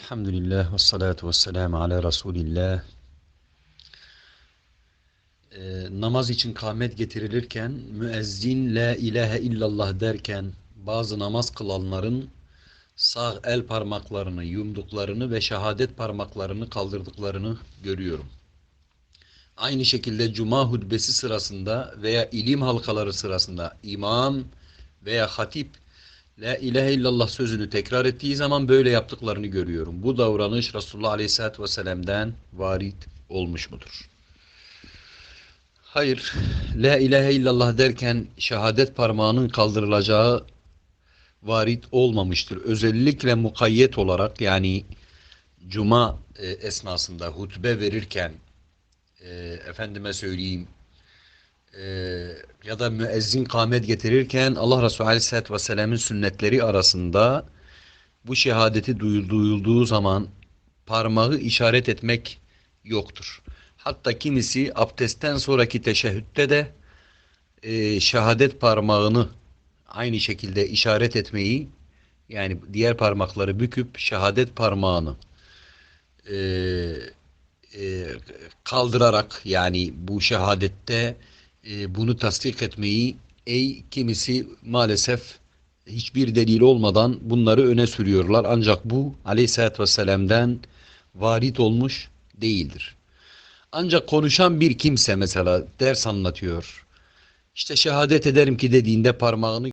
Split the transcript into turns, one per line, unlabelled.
Elhamdülillah ve salatu ve selamu ala Resulillah. Ee, namaz için kâhmet getirilirken müezzin la ilahe illallah derken bazı namaz kılanların sağ el parmaklarını yumduklarını ve şehadet parmaklarını kaldırdıklarını görüyorum. Aynı şekilde cuma hutbesi sırasında veya ilim halkaları sırasında imam veya hatip La ilahe illallah sözünü tekrar ettiği zaman böyle yaptıklarını görüyorum. Bu davranış Resulullah Aleyhisselatü Vesselam'dan varit olmuş mudur? Hayır. La ilahe illallah derken şehadet parmağının kaldırılacağı varit olmamıştır. Özellikle mukayyet olarak yani cuma e, esnasında hutbe verirken e, efendime söyleyeyim e, ya da müezzin kâmet getirirken Allah Resulü Aleyhisselatü Vesselam'ın sünnetleri arasında bu şehadeti duyu- duyulduğu zaman parmağı işaret etmek yoktur. Hatta kimisi abdestten sonraki teşehhütte de e, şehadet parmağını aynı şekilde işaret etmeyi yani diğer parmakları büküp şehadet parmağını e, e, kaldırarak yani bu şehadette e, bunu tasdik etmeyi ey kimisi maalesef hiçbir delil olmadan bunları öne sürüyorlar. Ancak bu aleyhissalatü vesselam'dan varit olmuş değildir. Ancak konuşan bir kimse mesela ders anlatıyor. İşte şehadet ederim ki dediğinde parmağını